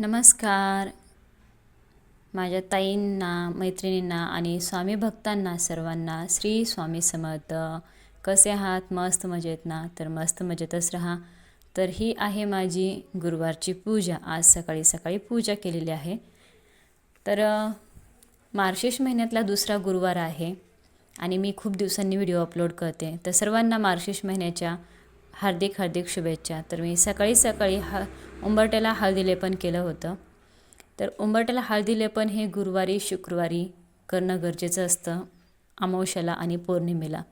नमस्कार. माझ्या ताईंना मैत्रिणींना आणि स्वामी भक्तांना सर्वांना श्री स्वामी समर्थ. कसे आहात? मस्त मजेत ना? तर मस्त मजेतच राहा. तर ही आहे माझी गुरुवारची पूजा. आज सकाळी सकाळी पूजा केलेली आहे. तर मार्शेश महिन्यातला दुसरा गुरुवार आहे आणि मी खूप दिवसांनी व्हिडिओ अपलोड करते. तर सर्वांना मार्शेश महिन्याच्या हार्दिक हार्दिक शुभेच्छा. तर मी सकाळी सकाळी हा उंबरट्याला हळदीलेपन केलं होतं. तर उंबरट्याला हळदीलेपन हे गुरुवारी शुक्रवारी करणं गरजेचं असतं अमावश्याला आणि पौर्णिमेला.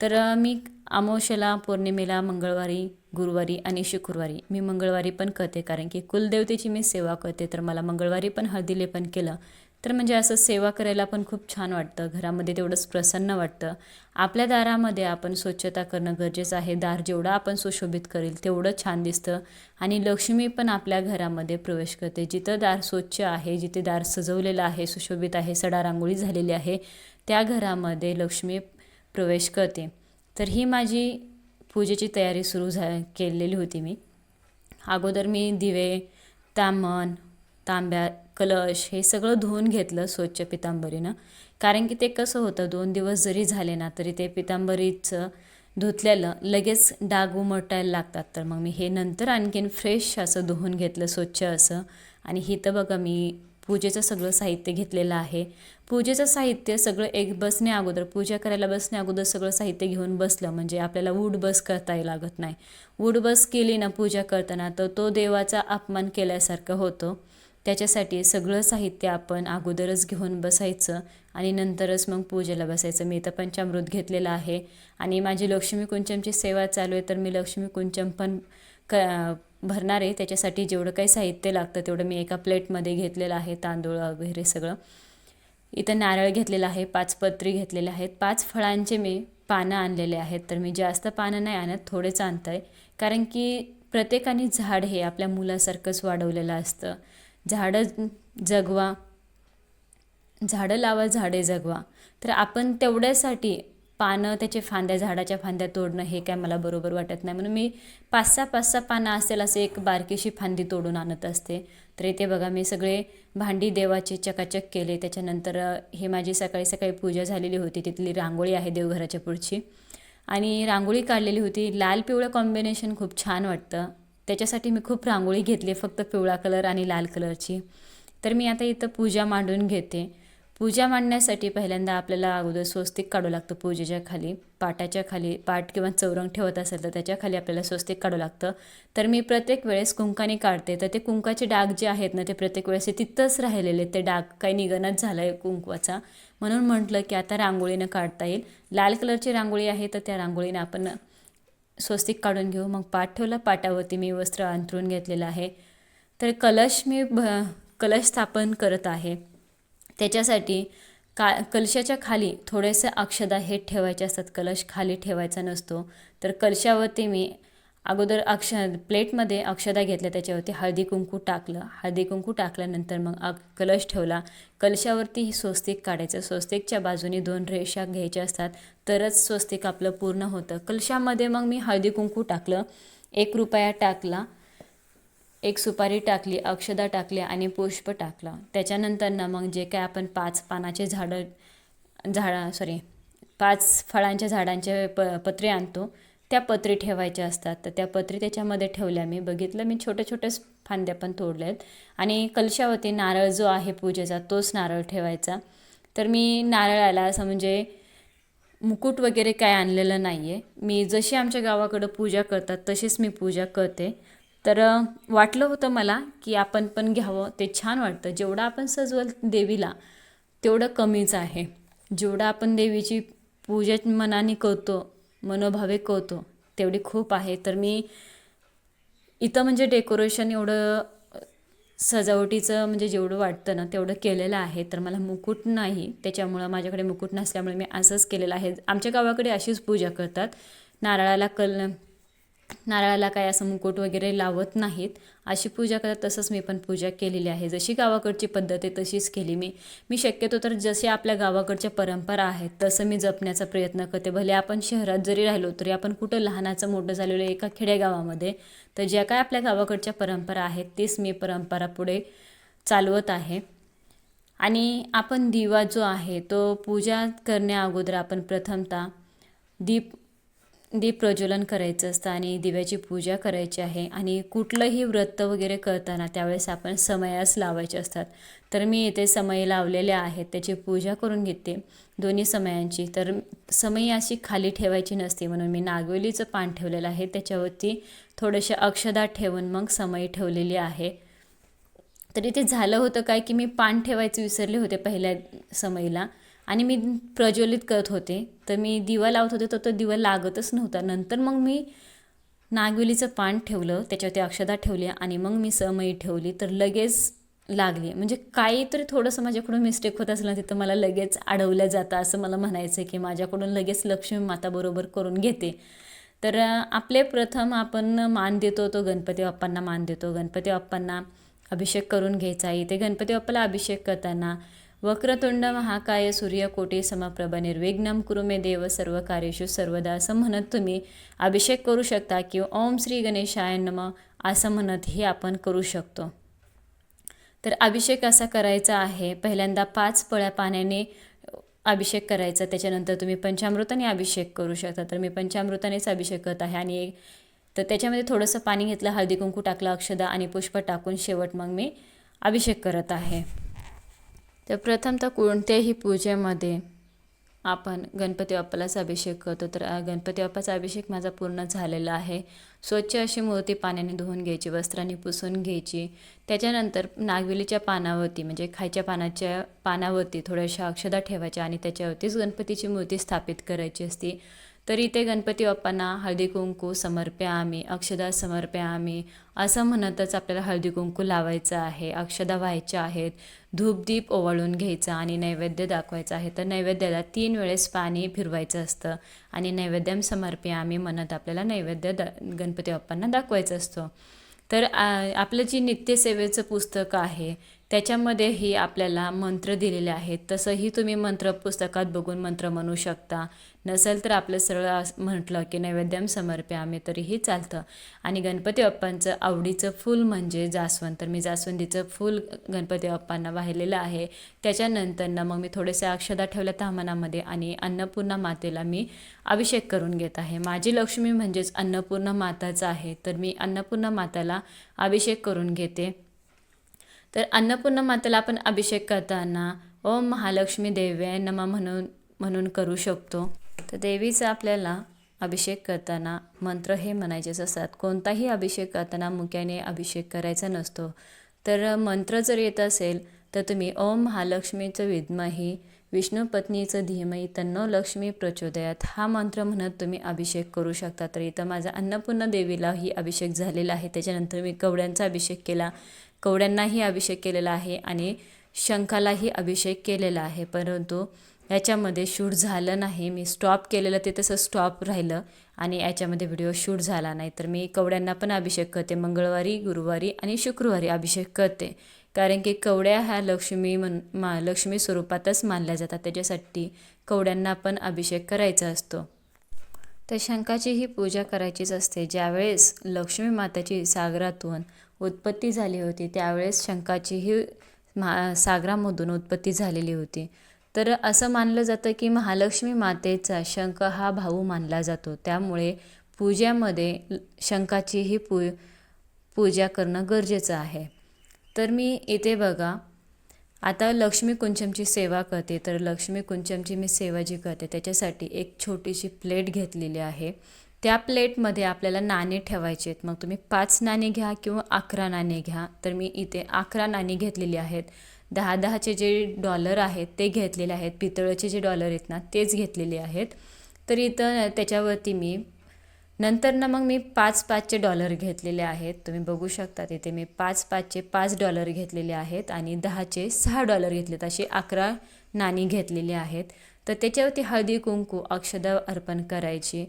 तर मी अमावश्याला पौर्णिमेला मंगळवारी गुरुवारी आणि शुक्रवारी मी मंगळवारी पण करते. कारण की कुलदेवतेची मी सेवा करते. तर मला मंगळवारी पण हळदीलेपन केलं. तर म्हणजे असं सेवा करायला पण खूप छान वाटतं. घरामध्ये तेवढंच प्रसन्न वाटतं. आपल्या दारामध्ये आपण स्वच्छता करणं गरजेचं आहे. दार जेवढं आपण सुशोभित करेल तेवढं छान दिसतं. आणि लक्ष्मी पण आपल्या घरामध्ये प्रवेश करते. जिथं दार स्वच्छ आहे जिथे दार सजवलेलं आहे सुशोभित आहे सडा रांगोळी झालेली आहे त्या घरामध्ये लक्ष्मी प्रवेश करते. तर ही माझी पूजेची तयारी सुरू झा केलेली होती मी. अगोदर मी दिवे तामण तांब्या कलश हे सगळं धुवून घेतलं स्वच्छ पितांबरीनं. कारण की ते कसं होतं दोन दिवस जरी झाले ना तरी ते पितांबरीचं धुतलेलं लगेच डाग उमटायला लागतात. तर मग मी हे नंतर आणखीन फ्रेश असं धुवून घेतलं स्वच्छ असं. आणि इथं बघा मी पूजेचं सगळं साहित्य घेतलेलं आहे. पूजेचं साहित्य सगळं एक बसने अगोदर पूजा करायला बसने अगोदर सगळं साहित्य घेऊन बसलं. म्हणजे आपल्याला वूड बस करता लागत नाही. वूड बस केली ना पूजा करताना तर तो देवाचा अपमान केल्यासारखं होतो. त्याच्यासाठी सगळं साहित्य आपण अगोदरच घेऊन बसायचं आणि नंतरच मग पूजेला बसायचं. मी तर पंचामृत घेतलेलं आहे. आणि माझी लक्ष्मी कुंचमची सेवा चालू आहे तर मी लक्ष्मी कुंचम पण क भरणार आहे. त्याच्यासाठी जेवढं काही साहित्य लागतं तेवढं मी एका प्लेटमध्ये घेतलेलं आहे. तांदूळ वगैरे सगळं. इथं नारळ घेतलेला आहे पाच पत्री घेतलेले आहेत. पाच फळांचे मी पानं आणलेले आहेत. तर मी जास्त पानं नाही आणत थोडेच आणत आहे कारण की प्रत्येकाने झाड हे आपल्या मुलासारखंच वाढवलेलं असतं. झाडं जगवा झाडं लावा झाडे जगवा. तर आपण तेवढ्यासाठी पानं त्याचे फांद्या झाडाच्या फांद्या तोडणं हे काय मला बरोबर वाटत नाही. म्हणून मी पाच सहा पाच सहा पानं असेल असे एक बारकीशी फांदी तोडून आणत असते. तर इथे बघा मी सगळे भांडी देवाचे चकाचक केले. त्याच्यानंतर हे माझी सकाळी सकाळी पूजा झालेली होती. तिथली रांगोळी आहे देवघराच्या पुढची. आणि रांगोळी काढलेली होती. लाल पिवळं कॉम्बिनेशन खूप छान वाटतं. त्याच्यासाठी मी खूप रांगोळी घेतली फक्त पिवळा कलर आणि लाल कलरची. तर मी आता इथं पूजा मांडून घेते. पूजा मांडण्यासाठी पहिल्यांदा आपल्याला अगोदर स्वस्तिक काढू लागतं पूजेच्या खाली पाटाच्या खाली पाट किंवा चौरंग ठेवत असेल तर त्याच्याखाली आपल्याला स्वस्तिक काढू लागतं. तर मी प्रत्येक वेळेस कुंकाने काढते. तर ते कुंकाचे डाग जे आहेत ना ते प्रत्येक वेळेस ते तिथंच राहिलेले ते डाग काही निघणच झाला आहे कुंकवाचा. म्हणून म्हटलं की आता रांगोळीनं काढता येईल. लाल कलरची रांगोळी आहे तर त्या रांगोळीनं आपण स्वस्तिक काढून घेऊ. मग पाठ ठेवला पाटावरती मी वस्त्र अंथरून घेतलेलं आहे. तर कलश मी भ कलश स्थापन करत आहे. त्याच्यासाठी का कलशाच्या खाली थोडेसे अक्षदा हे ठेवायचे असतात. कलश खाली ठेवायचा नसतो. तर कलशावरती मी अगोदर अक्ष प्लेटमध्ये अक्षदा घेतल्या त्याच्यावरती हळदी कुंकू टाकलं. हळदी कुंकू टाकल्यानंतर मग अग कलश ठेवला. कलशावरती ही स्वस्तिक काढायचं. स्वस्तिकच्या बाजूने दोन रेषा घ्यायच्या असतात. तरच स्वस्तिक आपलं पूर्ण होतं. कलशामध्ये मग मी हळदी कुंकू टाकलं. एक रुपया टाकला. एक सुपारी टाकली अक्षदा टाकली आणि पुष्प टाकलं. त्याच्यानंतर ना मग जे काय आपण पाच पानाचे झाडं झाडा सॉरी पाच फळांच्या झाडांचे प पत्रे आणतो त्या पत्री ठेवायच्या असतात. तर त्या पत्री त्याच्यामध्ये ठेवल्या. मी बघितलं. मी छोट्या छोट्याच फांद्या पण तोडल्या आहेत. आणि कलशावरती नारळ जो आहे पूजेचा तोच नारळ ठेवायचा. तर मी नारळाला असं म्हणजे मुकुट वगैरे काय आणलेलं नाही आहे मी जशी आमच्या गावाकडं पूजा करतात तशीच मी पूजा करते. तर वाटलं होतं मला की आपण पण घ्यावं. ते छान वाटतं. जेवढं आपण सजवल देवीला तेवढं कमीच आहे. जेवढं आपण देवीची पूजा मनाने करतो मनोभावे कवतो तेवढी खूप आहे. तर मी इथं म्हणजे डेकोरेशन एवढं सजावटीचं म्हणजे जेवढं वाटतं ना तेवढं केलेलं आहे. तर मला मुकुट नाही. त्याच्यामुळं माझ्याकडे मुकुट नसल्यामुळे मी असंच केलेलं आहे. आमच्या गावाकडे अशीच पूजा करतात. नारळाला कल नारळाला काय असं मुकुट वगैरे लावत नाहीत. अशी पूजा करतात तसंच मी पण पूजा केलेली आहे. जशी गावाकडची पद्धत आहे तशीच केली मी. मी शक्यतो तर जसे आपल्या गावाकडच्या परंपरा आहेत तसं मी जपण्याचा प्रयत्न करते. भले आपण शहरात जरी राहिलो तरी आपण कुठं लहानाचं मोठं झालेलो एका खेडेगावामध्ये तर ज्या काय आपल्या गावाकडच्या परंपरा आहेत तीच मी परंपरा पुढे चालवत आहे. आणि आपण दिवा जो आहे तो पूजा करण्या अगोदर आपण प्रथमतः दीप दीप प्रज्वलन करायचं असतं आणि दिव्याची पूजा करायची आहे आणि कुठलंही व्रत वगैरे करताना त्यावेळेस आपण समयास लावायचे असतात. तर मी इथे समय लावलेले आहेत त्याची पूजा करून घेते दोन्ही समयांची. तर समयी अशी खाली ठेवायची नसते म्हणून मी नागवेलीचं पान ठेवलेलं आहे. त्याच्यावरती थोडेसे अक्षदा ठेवून मग समय ठेवलेली आहे. तर इथे झालं होतं काय की मी पान ठेवायचं विसरले होते पहिल्या समयीला. आणि मी प्रज्वलित करत होते. तर मी दिवा लावत होते तर तो दिवा लागतच नव्हता. नंतर मग मी नागवेलीचं पान ठेवलं त्याच्यावरती अक्षदा ठेवली आणि मग मी समयी ठेवली. तर लगेच लागली. म्हणजे काहीतरी थोडंसं माझ्याकडून मिस्टेक होत असलं तिथं मला लगेच अडवलं जातं असं मला म्हणायचं आहे की माझ्याकडून लगेच लक्ष्मी माता बरोबर करून घेते. तर आपले प्रथम आपण मान देतो तो गणपती बाप्पांना मान देतो. गणपती बाप्पांना अभिषेक करून घ्यायचा इथे गणपती बाप्पाला अभिषेक करताना वक्रतुंड महाकाय सूर्यकोटी समप्रभ निर्विघ्नम कुरुमे देव सर्व कार्येशु सर्वदा असं म्हणत तुम्ही. अभिषेक करू शकता किंवा ओम श्री गणेशाय नम असं म्हणतही आपण करू शकतो. तर अभिषेक असा करायचा आहे पहिल्यांदा पाच पळ्या पाण्याने अभिषेक करायचा त्याच्यानंतर तुम्ही पंचामृताने अभिषेक करू शकता. तर मी पंचामृतानेच अभिषेक करत आहे आणि एक तर त्याच्यामध्ये थोडंसं पाणी घेतलं हळदी कुंकू टाकलं अक्षदा आणि पुष्प टाकून शेवट मग मी अभिषेक करत आहे. तर प्रथमतः कोणत्याही पूजेमध्ये आपण गणपती बाप्पालाच अभिषेक करतो. तर गणपती बाप्पाचा अभिषेक माझा पूर्ण झालेला आहे. स्वच्छ अशी मूर्ती पाण्याने धुवून घ्यायची वस्त्राने पुसून घ्यायची. त्याच्यानंतर नागवेलीच्या पानावरती म्हणजे खायच्या पानाच्या पानावरती थोड्याशा अक्षदा ठेवायच्या आणि त्याच्यावरतीच गणपतीची मूर्ती स्थापित करायची असती. तर इथे गणपती बाप्पांना हळदी कुंकू समर्प्या आम्ही अक्षदा समर्प्या आम्ही. असं म्हणतच आपल्याला हळदी कुंकू लावायचं आहे अक्षदा व्हायच्या आहेत धूपदीप ओवाळून घ्यायचा आणि नैवेद्य दाखवायचं आहे. तर नैवेद्याला तीन वेळेस पाणी फिरवायचं असतं आणि नैवेद्यम समर्प्या आम्ही म्हणत आपल्याला नैवेद्य द गणपती बाप्पांना दाखवायचं असतं. तर आपलं जी नित्यसेवेचं पुस्तक आहे त्याच्यामध्येही आपल्याला मंत्र दिलेले आहेत. तसंही तुम्ही मंत्र पुस्तकात बघून मंत्र म्हणू शकता. नसेल तर आपलं सरळ म्हटलं की नैवेद्यम समर्प्यामी तरीही चालतं. आणि गणपती बाप्पांचं आवडीचं फूल म्हणजे जास्वंद. तर मी जास्वंदीचं फूल गणपती बाप्पांना वाहिलेलं आहे. त्याच्यानंतरनं मग मी थोडेसे अक्षदा ठेवल्या तामनामध्ये आणि अन्नपूर्णा मातेला मी अभिषेक करून घेत आहे. माझी लक्ष्मी म्हणजेच अन्नपूर्णा माताचं आहे. तर मी अन्नपूर्णा माताला अभिषेक करून घेते. तर अन्नपूर्णा मातेला आपण अभिषेक करताना ओम महालक्ष्मी देव्या नमा म्हणून म्हणून करू शकतो. तर देवीचा आपल्याला अभिषेक करताना मंत्र हे म्हणायचेच असतात. कोणताही अभिषेक करताना मुक्याने अभिषेक करायचा नसतो. तर मंत्र जर येत असेल तर तुम्ही ओम महालक्ष्मीचं विद्मही विष्णू पत्नीचं धीमही तन्नो लक्ष्मी प्रचोदयात. हा मंत्र म्हणत तुम्ही अभिषेक करू शकता. तर इथं माझा अन्नपूर्ण देवीलाही अभिषेक झालेला आहे. त्याच्यानंतर मी कवड्यांचा अभिषेक केला. कवड्यांनाही अभिषेक केलेला आहे आणि शंखालाही अभिषेक केलेला आहे. परंतु याच्यामध्ये शूट झालं नाही. मी स्टॉप केलेलं ते तसं स्टॉप राहिलं आणि याच्यामध्ये व्हिडिओ शूट झाला नाही. तर मी कवड्यांना पण अभिषेक करते. मंगळवारी गुरुवारी आणि शुक्रवारी अभिषेक करते. कारण की कवड्या ह्या लक्ष्मी मन मा लक्ष्मी स्वरूपातच मानल्या जातात. त्याच्यासाठी कवड्यांना पण अभिषेक करायचा असतो. तर शंखाचीही पूजा करायचीच असते. ज्यावेळेस लक्ष्मी माताची सागरातून उत्पत्ती झाली होती. त्यावेळेस शंखाचीही महा सागरामधून उत्पत्ती झालेली होती. तर असं मानलं जातं की महालक्ष्मी मातेचा शंख हा भाऊ मानला जातो. त्यामुळे पूजेमध्ये शंखाचीही पू पूजा करणं गरजेचं आहे. तर मी इथे बघा आता लक्ष्मी कुंचमची सेवा करते. तर लक्ष्मी कुंचमची मी सेवा जी करते त्याच्यासाठी एक छोटीशी प्लेट घेतलेली आहे. त्या प्लेटमध्ये आपल्याला नाणे ठेवायचे आहेत. मग तुम्ही पाच नाणे घ्या किंवा अकरा नाणे घ्या. तर मी इथे अकरा नाणी घेतलेली आहेत. दहा दहाचे जे डॉलर आहेत ते घेतलेले आहेत. पितळचे जे डॉलर आहेत ना तेच घेतलेले आहेत. तर इथं त्याच्यावरती मी नंतर ना मग मी पाच पाचचे डॉलर घेतलेले आहेत. तुम्ही बघू शकता तिथे मी पाच पाचचे पाच डॉलर घेतलेले आहेत आणि दहाचे सहा डॉलर घेतलेत असे अकरा नाणी घेतलेली आहेत. तर त्याच्यावरती हळदी कुंकू अक्षदा अर्पण करायची.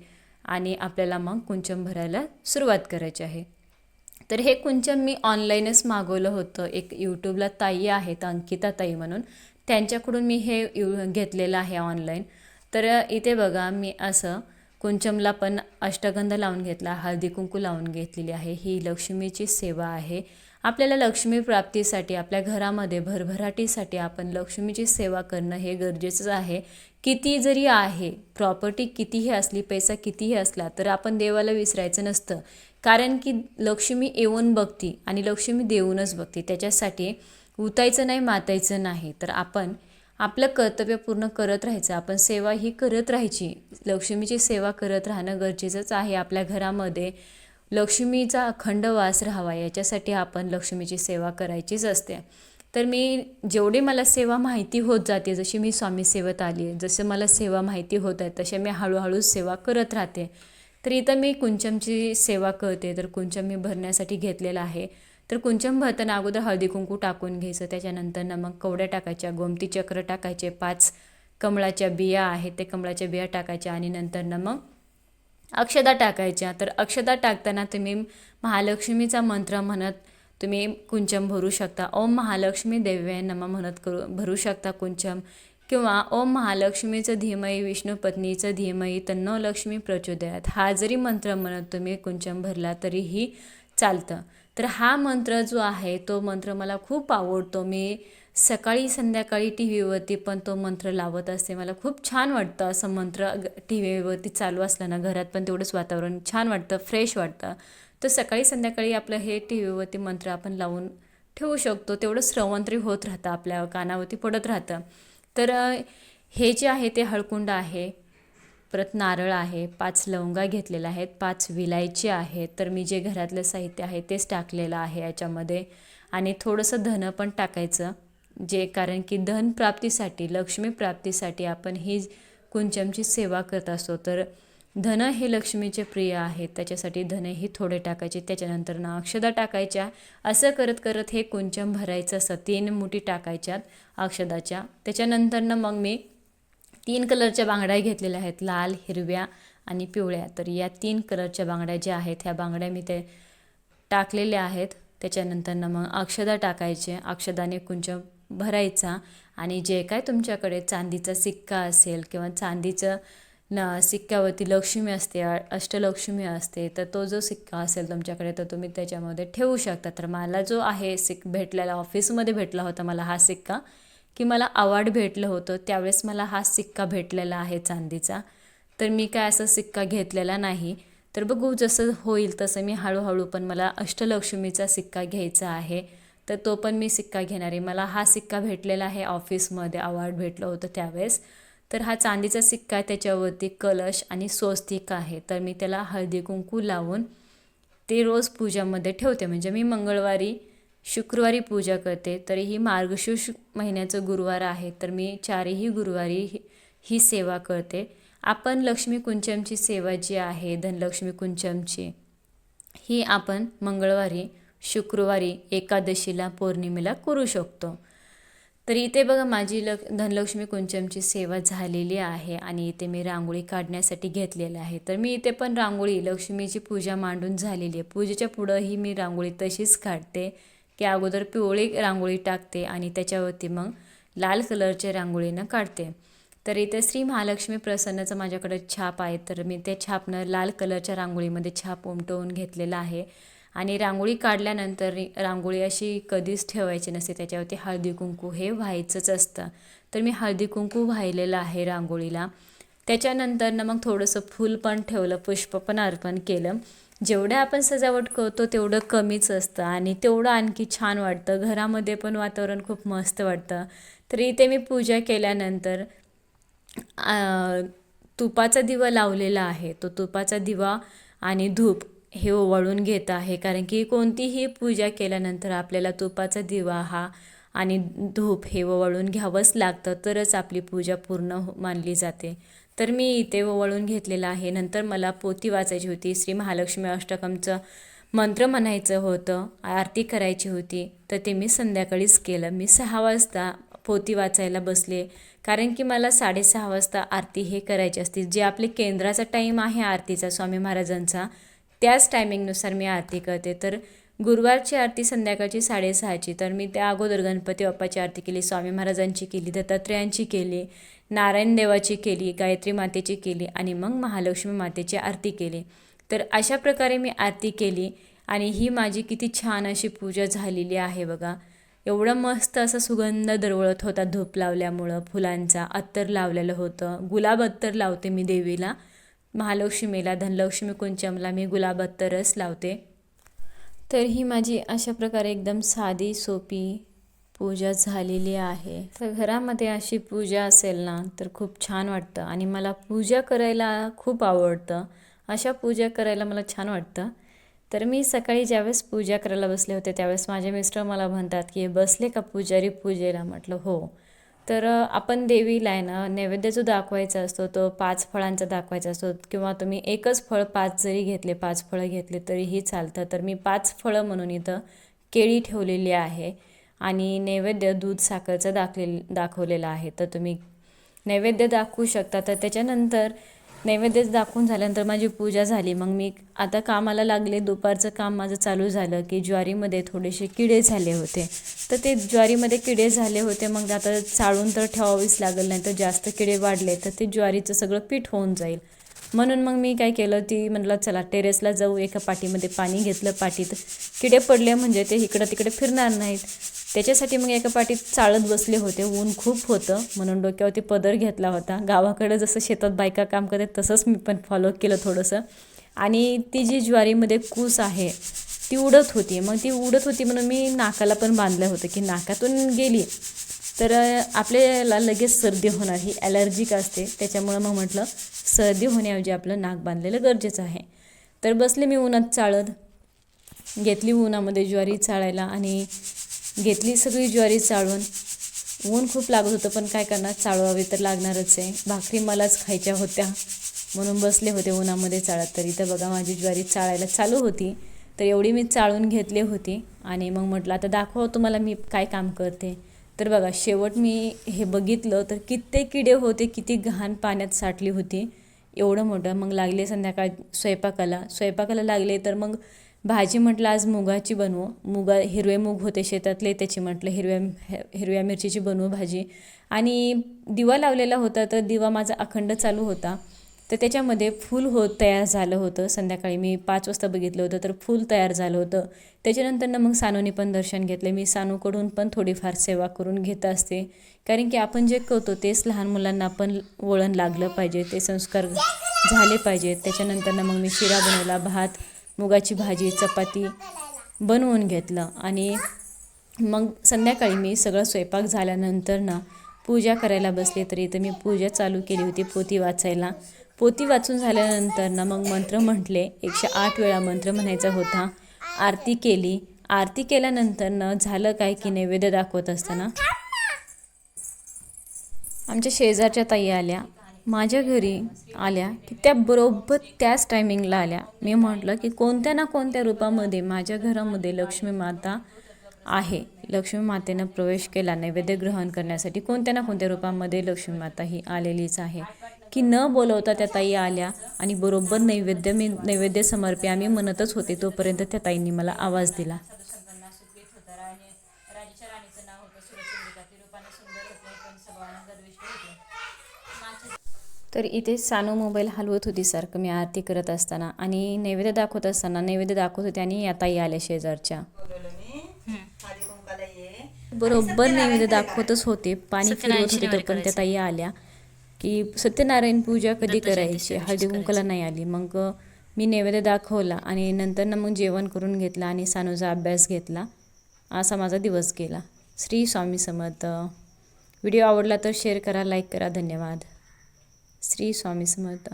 आणि आपल्याला मग कुंचम भरायला सुरुवात करायची आहे. तर हे कुंचम मी ऑनलाईनच मागवलं होतं. एक यूट्यूबला ताई आहेत अंकिता ताई म्हणून. त्यांच्याकडून मी हे यू घेतलेलं आहे ऑनलाईन. तर इथे बघा मी असं कुंचमला पण अष्टगंध लावून घेतला हळदी कुंकू लावून घेतलेली आहे. ही लक्ष्मीची सेवा आहे. आपल्याला लक्ष्मी प्राप्तीसाठी आपल्या घरामध्ये भरभराटीसाठी आपण लक्ष्मीची सेवा करणं हे गरजेचंच आहे. किती जरी आहे प्रॉपर्टी कितीही असली पैसा कितीही असला तर आपण देवाला विसरायचं नसतं. कारण की लक्ष्मी येऊन बघती आणि लक्ष्मी देऊनच बघती. त्याच्यासाठी उतायचं नाही मातायचं नाही. तर आपण आपलं कर्तव्य पूर्ण करत राहायचं. आपण सेवा ही करत राहायची. लक्ष्मीची सेवा करत राहणं गरजेचंच आहे आपल्या घरामध्ये. लक्ष्मीचा अखंड वास राहावा याच्यासाठी आपण लक्ष्मीची सेवा करायचीच असते. तर मी जेवढी मला सेवा माहिती होत जाते जशी मी स्वामी सेवत आली आहे जसं मला सेवा माहिती होत आहे तसे मी हळूहळू सेवा करत राहते. तर इथं मी कुंचमची सेवा करते तर कुंचम मी भरण्यासाठी घेतलेला आहे. तर कुंचम भरताना अगोदर हळदी कुंकू टाकून घ्यायचं त्याच्यानंतर मग कवड्या टाकायच्या गोमती चक्र टाकायचे पाच कमळाच्या बिया आहेत ते कमळाच्या बिया टाकायच्या आणि नंतर मग अक्षदा टाकायच्या. तर अक्षदा टाकताना तुम्ही महालक्ष्मीचा मंत्र म्हणत तुम्ही कुंचम भरू शकता. ओम महालक्ष्मी देव्य नमा म्हणत करू भरू शकता कुंचम. किंवा ओम महालक्ष्मीचं धीमयी विष्णू पत्नीचं धीमयी तन्नो लक्ष्मी प्रचोदयात. हा जरी मंत्र म्हणत तुम्ही कुंचम भरला तरीही चालतं. तर हा मंत्र जो आहे तो मंत्र मला खूप आवडतो. मी सकाळी संध्याकाळी टी व्हीवरती पण तो मंत्र लावत असते. मला खूप छान वाटतं असं मंत्र टी व्हीवरती चालू असलं ना घरात पण तेवढंच वातावरण छान वाटतं फ्रेश वाटतं. तर सकाळी संध्याकाळी आपलं हे टी व्हीवरती मंत्र आपण लावून ठेवू शकतो. तेवढं श्रवण होत राहतं आपल्या कानावरती पडत राहतं. तर हे जे आहे ते हळकुंड आहे परत नारळ आहे पाच लवंगा घेतलेल्या आहेत पाच विलायची आहेत तर मी जे घरातलं साहित्य आहे तेच टाकलेलं आहे याच्यामध्ये. आणि थोडंसं धनं पण टाकायचं. जे कारण की धन प्राप्तीसाठी लक्ष्मी प्राप्तीसाठी आपण ही कुंचमची सेवा करत असतो. तर धन हे लक्ष्मीचे प्रिय आहेत त्याच्यासाठी धनही थोडे टाकायचे. त्याच्यानंतर ना अक्षदा टाकायच्या. असं करत करत हे कुंचम भरायचं असं. तीन मुठी टाकायच्यात अक्षदाच्या. त्याच्यानंतरनं मग मी तीन कलरच्या बांगड्या घेतलेल्या आहेत. लाल हिरव्या आणि पिवळ्या. तर या तीन कलरच्या बांगड्या ज्या आहेत ह्या बांगड्या मी ते टाकलेल्या आहेत. त्याच्यानंतरनं मग अक्षदा टाकायचे. अक्षदाने कुंचम भरायचा आणि जे काय तुमच्याकडे चांदीचा सिक्का असेल किंवा चांदीचं न सिक्क्यावरती लक्ष्मी असते अष्टलक्ष्मी असते तर तो जो सिक्का असेल तुमच्याकडे तर तुम्ही त्याच्यामध्ये ठेवू शकता. तर मला जो आहे सिक भेटलेला ऑफिसमध्ये भेटला होता मला हा सिक्का की मला अवॉर्ड भेटलं होतं त्यावेळेस मला हा सिक्का भेटलेला आहे चांदीचा. तर मी काय असं सिक्का घेतलेला नाही. तर बघू जसं होईल तसं मी हळूहळू पण मला अष्टलक्ष्मीचा सिक्का घ्यायचा आहे. तर तो पण मी सिक्का घेणार आहे. मला हा सिक्का भेटलेला आहे ऑफिसमध्ये अवॉर्ड भेटलं होतं त्यावेळेस. तर हा चांदीचा सिक्का आहे त्याच्यावरती कलश आणि स्वस्तिक आहे. तर मी त्याला हळदी कुंकू लावून ते रोज पूजामध्ये ठेवते. म्हणजे मी मंगळवारी शुक्रवारी पूजा करते. तरीही मार्गशीर्ष महिन्याचं गुरुवार आहे तर मी चारही गुरुवारी ही ही सेवा करते. आपण लक्ष्मी कुंचमची सेवा जी आहे धनलक्ष्मी कुंचमची ही आपण मंगळवारी शुक्रवारी एकादशीला पौर्णिमेला करू शकतो. तर इथे बघा माझी लक धनलक्ष्मी कुंचमची सेवा झालेली आहे आणि इथे मी रांगोळी काढण्यासाठी घेतलेलं आहे. तर मी इथे पण रांगोळी लक्ष्मीची पूजा मांडून झालेली आहे. पूजेच्या पुढंही मी रांगोळी तशीच काढते. की अगोदर पिवळी रांगोळी टाकते आणि त्याच्यावरती मग लाल कलरच्या रांगोळीनं काढते. तर इथे श्री महालक्ष्मी प्रसन्नाचं माझ्याकडे छाप आहे. तर मी ते छापनं लाल कलरच्या रांगोळीमध्ये छाप उमटवून घेतलेला आहे. आणि रांगोळी काढल्यानंतर रांगोळी अशी कधीच ठेवायची नसते. त्याच्यावरती हळदी कुंकू हे व्हायचंच असतं. तर मी हळदी कुंकू वाहिलेलं आहे रांगोळीला. त्याच्यानंतर ना मग थोडंसं फूल पण ठेवलं पुष्प पण अर्पण केलं. जेवढं आपण सजावट करतो तेवढं कमीच असतं आणि तेवढं आणखी छान वाटतं. घरामध्ये पण वातावरण खूप मस्त वाटतं. तर इथे मी पूजा केल्यानंतर तुपाचा दिवा लावलेला आहे. तो तुपाचा दिवा आणि धूप हे ओवाळून घेत आहे. कारण की कोणतीही पूजा केल्यानंतर आपल्याला तुपाचा दिवा हा आणि धूप हे ओवाळून घ्यावंच लागतं तरच आपली पूजा पूर्ण हो-, मानली जाते. तर मी इथे ओवाळून घेतलेलं आहे. नंतर मला पोती वाचायची होती. श्री महालक्ष्मी अष्टकमचं मंत्र म्हणायचं होतं. आरती करायची होती. तर ते मी संध्याकाळीच केलं. मी सहा वाजता पोती वाचायला बसले. कारण की मला साडेसहा वाजता आरती हे करायची असते. जे आपले केंद्राचा टाईम आहे आरतीचा स्वामी महाराजांचा त्याच टायमिंगनुसार मी आरती करते. तर गुरुवारची आरती संध्याकाळची साडेसहाची. तर मी त्या अगोदर गणपती बाप्पाची आरती केली स्वामी महाराजांची केली दत्तात्रेयांची केली नारायण देवाची केली गायत्री मातेची केली आणि मग महालक्ष्मी मातेची आरती केली. तर अशा प्रकारे मी आरती केली आणि ही माझी किती छान अशी पूजा झालेली आहे बघा. एवढं मस्त असा सुगंध दरवळत होता धूप लावल्यामुळं फुलांचा अत्तर लावलेलं होतं गुलाब अत्तर लावते मी देवीला. महालक्ष्मीला धनलक्ष्मी कुंचमला मी गुलाब रस लावते. तर ही माझी अशा प्रकारे एकदम साधी सोपी पूजा झालेली आहे. तर घरामध्ये अशी पूजा असेल ना तर खूप छान वाटतं आणि मला पूजा करायला खूप आवडतं. अशा पूजा करायला मला छान वाटतं. तर मी सकाळी ज्यावेळेस पूजा करायला बसले होते त्यावेळेस माझे मिस्टर मला म्हणतात की बसले का पुजारी पूजेला? म्हटलं हो. तर आपण देवीला आहे ना नैवेद्य जो दाखवायचा असतो तो पाच फळांचा दाखवायचा असतो किंवा तुम्ही एकच फळ पाच जरी घेतले पाच फळं घेतले तरीही चालतं. तर मी पाच फळं म्हणून इथं केळी ठेवलेली आहे आणि नैवेद्य दूध साखरचं दाखले दाखवलेलं आहे. तर तुम्ही नैवेद्य दाखवू शकता. तर त्याच्यानंतर नैवेद्य दाखवून झाल्यानंतर माझी पूजा झाली. मग मी आता कामाला लागले. दुपारचं काम माझं चालू झालं की ज्वारीमध्ये थोडेसे किडे झाले होते. तर ते ज्वारीमध्ये किडे झाले होते. मग आता चाळून तर ठेवावीच लागलं नाही तर जास्त किडे वाढले तर ते ज्वारीचं सगळं पीठ होऊन जाईल. म्हणून मग मी काय केलं ती म्हटलं चला टेरेसला जाऊ. एका पाटीमध्ये पाणी घेतलं पाटीत किडे पडले म्हणजे ते इकडं तिकडे फिरणार नाहीत. त्याच्यासाठी मग एका पाटीत चाळत बसले होते ऊन खूप होतं. म्हणून डोक्यावरती पदर घेतला होता. गावाकडं जसं शेतात बायका काम करतात तसंच मी पण फॉलो केलं थोडंसं. आणि ती जी ज्वारीमध्ये कूस आहे ती उडत होती. मग ती उडत होती म्हणून मी नाकाला पण बांधलं होतं की नाकातून गेली. तर आपल्याला लगेच सर्दी होणार. ही ॲलर्जिक असते. त्याच्यामुळं मग म्हटलं सर्दी होण्याऐवजी आपलं नाक बांधलेलं गरजेचं आहे. तर बसले मी उन्हात चाळत. घेतली उन्हामध्ये ज्वारी चाळायला आणि घेतली सगळी ज्वारी चाळून. ऊन खूप लागत होतं पण काय करणार? चाळवावी तर लागणारच आहे. भाकरी मलाच खायच्या होत्या. म्हणून बसले होते उन्हामध्ये चाळत. तर इथं बघा माझी ज्वारी चाळायला चालू होती. तर एवढी मी चाळून घेतली होती. आणि मग म्हटलं आता दाखवा तुम्हाला मी काय काम करते. तर बघा शेवट मी हे बघितलं तर कित्येक किडे होते किती घाण पाण्यात साठली होती. एवढं मोठं. मग लागले संध्याकाळ स्वयंपाकाला. स्वयंपाकाला लागले तर मग भाजी म्हटलं आज मुगाची बनवू. मुगा हिरवे मूग होते शेतातले त्याची म्हटलं हिरव्या हिरव्या मिरचीची बनवू भाजी. आणि दिवा लावलेला होता तर दिवा माझा अखंड चालू होता. तर त्याच्यामध्ये फूल होत तयार झालं होतं. संध्याकाळी मी पाच वाजता बघितलं होतं तर फूल तयार झालं होतं. त्याच्यानंतर मग सानूनी पण दर्शन घेतले. मी सानूकडून पण थोडीफार सेवा करून घेत असते. कारण की आपण जे करतो तेच लहान मुलांना पण वळण लागलं पाहिजे ते संस्कार झाले पाहिजेत. त्याच्यानंतर मग मी शिरा बनवला भात मुगाची भाजी चपाती बनवून घेतलं आणि मग संध्याकाळी मी सगळं स्वयंपाक झाल्यानंतर ना पूजा करायला बसले. तरी तर मी पूजा चालू केली होती पोती वाचायला. पोती वाचून झाल्यानंतर ना मग मंत्र म्हटले. एकशे आठ वेळा मंत्र म्हणायचा होता. आरती केली. आरती केल्यानंतर ना झालं काय की नैवेद्य दाखवत असताना आमच्या शेजारच्या ताई आल्या. माझ्या घरी आल्या की त्या बरोबर त्याच टायमिंगला आल्या. मी म्हटलं की कोणत्या ना कोणत्या रूपामध्ये माझ्या घरामध्ये लक्ष्मी माता आहे. लक्ष्मी मातेनं प्रवेश केला नैवेद्य ग्रहण करण्यासाठी कोणत्या ना कोणत्या रूपामध्ये लक्ष्मी माता ही आलेलीच आहे. की न बोलवता त्या ताई आल्या आणि बरोबर नैवेद्य मी नैवेद्य समर्पे आम्ही म्हणतच होते तोपर्यंत त्या ताईंनी मला आवाज दिला. तर इथे सानू मोबाईल हलवत होती सारखं मी आरती करत असताना आणि नैवेद्य दाखवत असताना नैवेद्य दाखवत होते आणि ताई आल्या शेजारच्या. बरोबर नैवेद्य दाखवतच होते. पाणी फिरवत होते तर पण त्या ताई आल्या. की सत्यनारायण पूजा कधी करायची? हळदी कुंकला नाही आली. मग मी नैवेद्य दाखवला आणि नंतर ना मग जेवण करून घेतला आणि सानूचा अभ्यास घेतला. असा माझा दिवस गेला. श्री स्वामी समर्थ. व्हिडिओ आवडला तर शेअर करा लाईक करा. धन्यवाद. श्री स्वामी समर्थ.